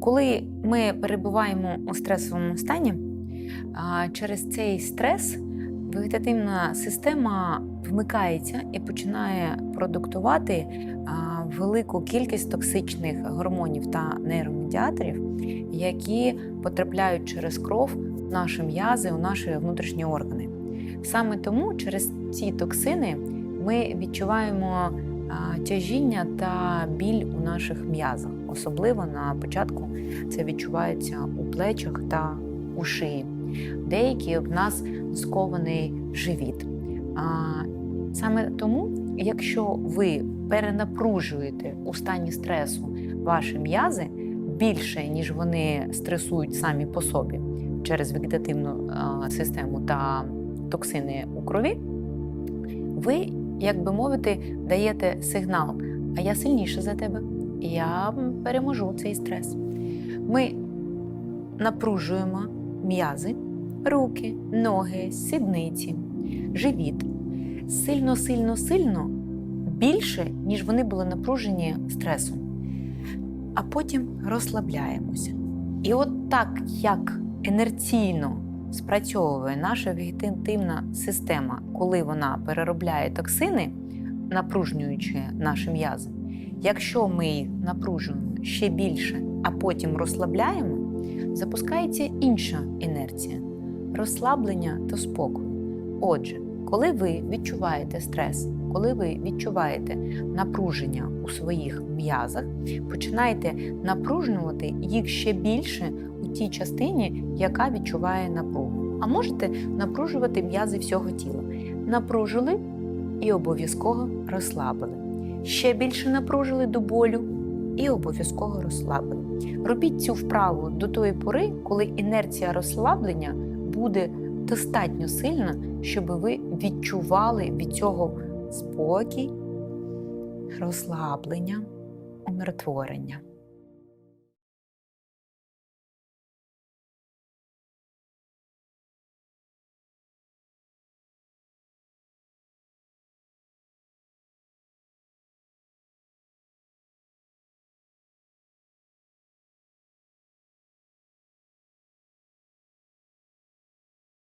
Коли ми перебуваємо у стресовому стані, через цей стрес вегетативна система вмикається і починає продуктувати велику кількість токсичних гормонів та нейромедіаторів, які потрапляють через кров в наші м'язи, у наші внутрішні органи. Саме тому через ці токсини ми відчуваємо тяжіння та біль у наших м'язах. Особливо на початку це відчувається у плечах та у шиї. Деякі в нас скований живіт. Саме тому, якщо ви перенапружуєте у стані стресу ваші м'язи більше, ніж вони стресують самі по собі через вегетативну систему та токсини у крові, ви, як би мовити, даєте сигнал, а я сильніша за тебе, я переможу цей стрес. Ми напружуємо м'язи, руки, ноги, сідниці, живіт сильно, сильно, сильно більше, ніж вони були напружені стресом. А потім розслабляємося. І от так, як інерційно спрацьовує наша вегетативна система, коли вона переробляє токсини, напружнюючи наші м'язи, якщо ми їх напружуємо ще більше, а потім розслабляємо, запускається інша інерція розслаблення та спокою. Отже, коли ви відчуваєте стрес, коли ви відчуваєте напруження у своїх м'язах, починайте напружувати їх ще більше у тій частині, яка відчуває напругу. А можете напружувати м'язи всього тіла. Напружили і обов'язково розслабили. Ще більше напружили до болю і обов'язково розслабили. Робіть цю вправу до тої пори, коли інерція розслаблення буде достатньо сильна, щоб ви відчували від цього спокій, розслаблення, умиротворення.